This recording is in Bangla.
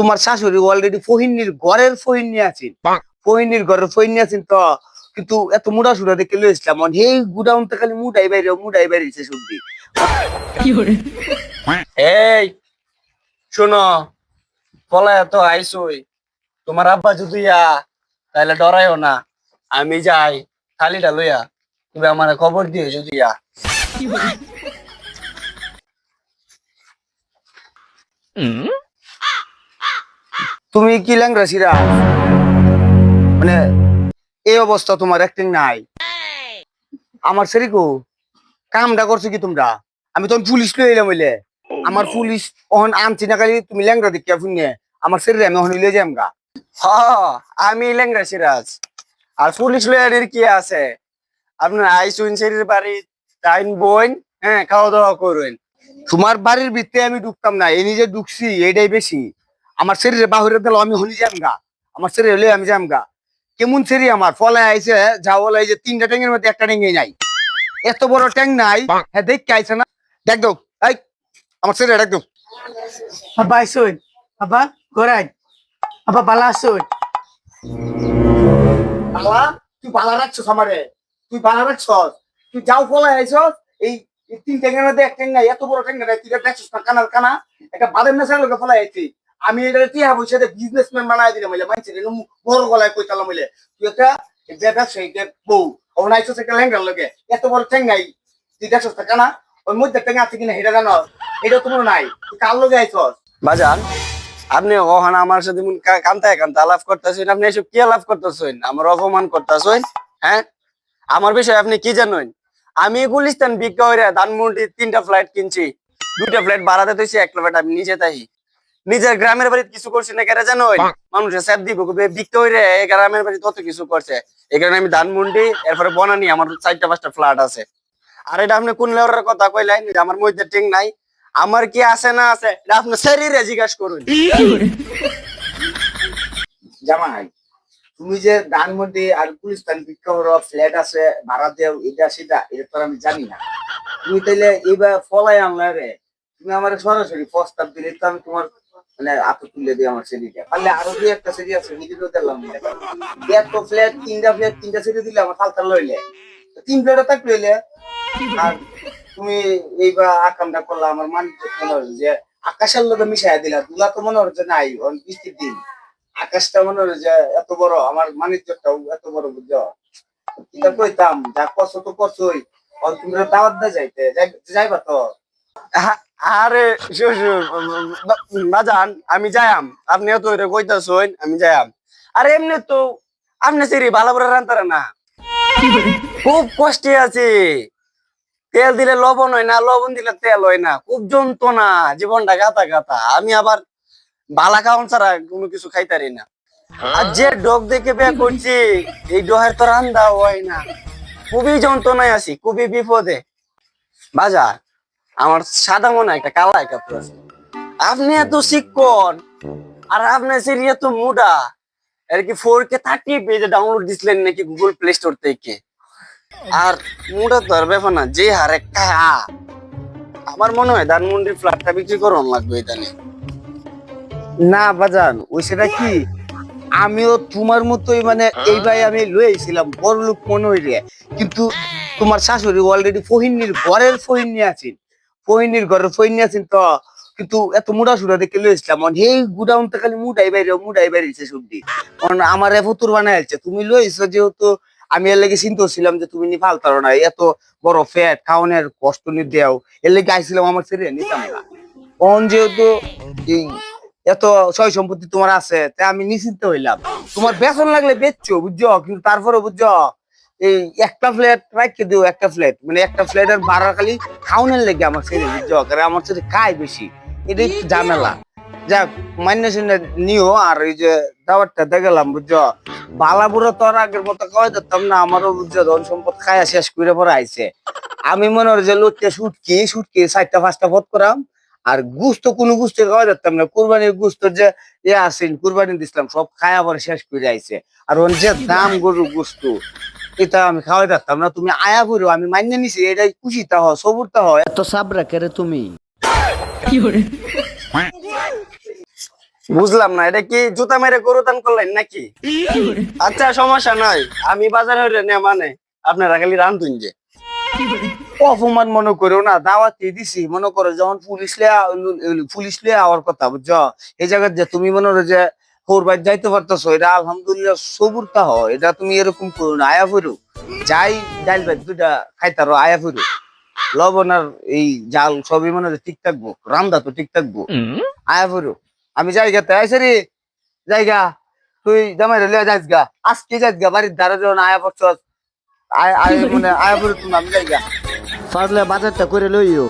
তোমার শাশুড়ি অলরেডি ফহিনীর ঘরের ফহিনী আছেন। ফহিনীর ঘরের ফহিনী আছেন তো কিন্তু এত মুড়া সুড়া দেখে লইছিলাম এই গুডাউন তো খালি মুডাই বাইরে মুডাই বাইরেছে সবজি এই শোনো পলায় তো আইসই। তোমার আব্বা যদি ইয়া তাহলে ডরাইও না। আমি যাই থালিটা লইয়া। তুমি আমার খবর দিও যদি ইয়া। তুমি কি ল্যাংরা সিরা মানে এই অবস্থা তোমার অ্যাক্টিং নাই। আমার সেরিকো কামটা করছ কি তোমরা? আমি তখন পুলিশ লই এলাম হইলে। আমার পুলিশ অহন আনছি না খালি তুমি ল্যাংরা দেখিয়া শুনিয়ে, আমার শরীরে আমি অহন লই যাম গা হ, আমি লেঙ্গা সিরাজ আর পুলিশ লয়ারের কি আছে? আপনার আইসুন শরীর বাড়ি টাইন বইন হ্যাঁ খাওয়া দাওয়া করুন। তোমার বাড়ির ভিতরে আমি ঢুকতাম না এই নিজে ঢুকছি, এটাই বেশি। আমার শরীরে বাহুরে দিল আমি হলি যাম গা আমার শরীরে হলে আমি যাম গা কেমন সেরি আমার? ফলে আইছে যা বলে এই যে তিনটা ট্যাঙ্গের মধ্যে একটা ট্যাঙ্গে নাই। এত বড় ট্যাং নাই হ্যাঁ দেখ আইছে না? দেখ দাও এই আমার শরীরে দেখ দাও আব্বা আইসুন আব্বা গোরাই আব্বা বালা আসুন বালা তুই বালা রাখছস আমারে? তুই বালা রাখছস? তুই যাও ফলে আইছস এই তিন ট্যাঙ্গের মধ্যে এক ট্যাং নাই এত বড় ট্যাঙ্গ নাই তুই দেখছস না কানার কানা? একটা বাদাম নেশার লোকে ফলে আইছি। আমি এটা টিয়া বসে বিজনেসম্যান বানাই দিলাম বলে মানছি রে বড় গলায় কইতালাম বলে তুই একটা ব্যবসায়ী বউ ওখানে আইছস একটা লোকে এত বড় নাই, তুই দেখছস না কানা? ওর মধ্যে ট্যাং আছে কিনা এটা জানো? এটা তোমার নাই, তুই কার লোকে আইছস বাজান, আপনি ওখানে আমার সাথে কা- কান্তায় কান্তা আলাপ করতেছেন, আপনি এসব কি আলাপ করতেছেন? আমার অপমান করতেছেন হ্যাঁ? আমার বিষয়ে আপনি কি জানেন? আমি গুলিস্তান বিজ্ঞা হইরে ধানমন্ডি তিনটা ফ্লাইট কিনছি। দুইটা ফ্লাইট ভাড়াতে দিয়েছি এক ফ্লাইট আমি নিজে তাই নিজের গ্রামের বাড়িতে কিছু করছি না কেন জানো মানুষের স্যাপ দিব বিজ্ঞা হইরে এই গ্রামের বাড়ি তত কিছু করছে। এই কারণে আমি ধানমন্ডি এরপরে বনানি আমার চারটা পাঁচটা ফ্ল্যাট আছে। আর এটা আপনি কোন লেওয়ার কথা কইলেন যে আমার মধ্যে টিং নাই। আমার কি আছে না আছে এটা আপনি শরীরে জিজ্ঞাসা করুন। জামাই তুমি যে ধানমন্ডি আর গুলিস্তান বিক্ষোভ ফ্ল্যাট আছে ভাড়া দেও এটা সেটা এটা তো আমি জানি না। তুমি তাইলে এইবার ফলাই আনলা রে তুমি আমার সরাসরি প্রস্তাব দিলে তো আমি তোমার মানে হাতে তুলে দিই আমার সেদিকে পারলে আরও দুই একটা সেদি আছে নিজেকেও দিলাম এত ফ্ল্যাট তিনটা ফ্ল্যাট তিনটা সেদি দিলে আমার ফালতা লইলে। তিন ফ্ল্যাটও তাক লইলে আর তুমি এইবার আকামটা করলা আমার মানিক মনে হচ্ছে যে আকাশের লোকে মিশাই দিলা। দুলা তো মনে হচ্ছে নাই অন বৃষ্টির দিন। আকাশটা মনে হচ্ছে যে এত বড়, আমার মানিজ্যটাও এত বড় বুঝছ? এটা কইতাম, যা কষ্ট তো করছোই। অন তুমি দাওয়াত দে যাইতে, যাই- যাইবা তো? আ- আরে শ্বশুর বাজান আমি যাইম আপনি তো এটা কইতাছেন আমি যাইম আরে এমনি তো আপনি সিরি ভালো করে রান্তারে না। খুব কষ্টে আছে। তেল দিলে লবণ হয় না, লবণ দিলে তেল হয় না। খুব যন্ত্রণা, জীবনটা গাতা গাতা। আমি আবার বালা খাওয়ান ছাড়া কোনো কিছু খাইতারি না। আর যে ডগ দেখে বিয়ে করছি, এই ডহের তো রান্দা হয় না। খুবই যন্ত্রণায় আছি, খুবই বিপদে। বাজার। আমার সাদা মনে একটা কালা কাপড় আছে। আপনি এত শিক্ষণ, আর আপনার সেরি এত মুডা আর কি ফোর কে থার্টি পেজে ডাউনলোড দিছিলেন নাকি গুগল প্লে স্টোর থেকে? আর মুডা তো আর ব্যাপার না, যে হারে কা। আমার মনে হয় ধানমন্ডির ফ্ল্যাটটা বিক্রি করুন লাগবে এখানে। না, বাজান ওই সেটা কি? আমিও তোমার মতোই মানে এই ভাই আমি লইছিলাম বড় লোক মনে হইলে কিন্তু তোমার শাশুড়ি অলরেডি ফহিনীর ঘরের ফহিনী আছেন। ফহিনীর ঘরের ফহিনী আছেন তো। কিন্তু এত মুড়া সুড়া দেখে লইছিলাম এই গুডাউন তো খালি মুডাই বাইরে, মুডাই বাইরেছে সবজি। কারণ আমার এ ফতুর বানাই আছে তুমি লইছো যেহেতু আমি এর লেগে চিন্তা ছিলাম যে তুমি নি ফালতারো না। এত বড় ফ্যাট খাওয়ানোর কষ্ট নি দেও। এর লেগে আইছিলাম আমার ছেড়ে, নিতাম না। অন যেহেতু এত সয় সম্পত্তি তোমার আছে, তাই আমি নিশ্চিন্ত হইলাম। তোমার বেতন লাগলে বেচছো, বুঝছ? কিন্তু তারপরে বুঝছ এই একটা ফ্ল্যাট রাখতে দিও, একটা ফ্ল্যাট মানে একটা ফ্ল্যাটের ভাড়া খালি খাওয়ানোর লেগে আমার ছেলে, বুঝছ? আমার ছেলে খায় বেশি। এটা একটু ঝামেলা। যাক মান্য শুনে নিও, আর এই যে দাওয়ারটা দেখলাম বুঝছ? বালাপুরা তো আর আগের মতো খাওয়াই দিতাম না, আমারও, বুঝছ, ধন সম্পদ খায়া শেষ করে পরে আইছে। আমি মনে হয় যে লোকটা শুটকি শুটকি চারটা, পাঁচটা পথ করাম, আর গুস্ত কোনো গুস্ত খাওয়া যেতাম না। কুরবানির গুস্ত যে এ আসেন কুরবানি দিছিলাম, সব খায়া পরে শেষ করে আইছে। আর ওর যে দাম গরুর গুস্ত এটা আমি খাওয়াই না তুমি আয়া করো আমি মান্য নিছি এটাই হয় হয়। এত সাবরা কেরে তুমি। বুঝলাম না এটা কি জুতা মেরে গরু দান করলেন নাকি? আচ্ছা সমস্যা নাই আমি বাজার হইলে নে মানে আপনারা খালি রান্ধুন যে। অপমান মনে করো না দাওয়াতি দিছি মনে করো যখন পুলিশ লিয়া পুলিশ লিয়া আওয়ার কথা বুঝছ? এই জায়গায় যে তুমি মনে করো যে হোর বাইর যাইতে পারতেছো, এটা আলহামদুলিল্লাহ সবুর তা হয়, এটা তুমি এরকম করো না, আয়া ফিরো। যাই ডাইল ভাই দুটা খাইতারো, আয়া ফিরো। লবণ আর এই জাল সবই মনে ঠিক থাকব রান্দা তো ঠিক থাকব। আয়া ফিরো। আমি জায়গা তো আইসে রে, জায়গা, তুই জামাই লিয়া যাইস গা। আজকে যাইস গা, বাড়ির ধারে যখন আয়া পড়ছ আয় আয় মানে আয়া ফিরো তুমি আমি জায়গা ফাজলে বাজারটা করে লইও।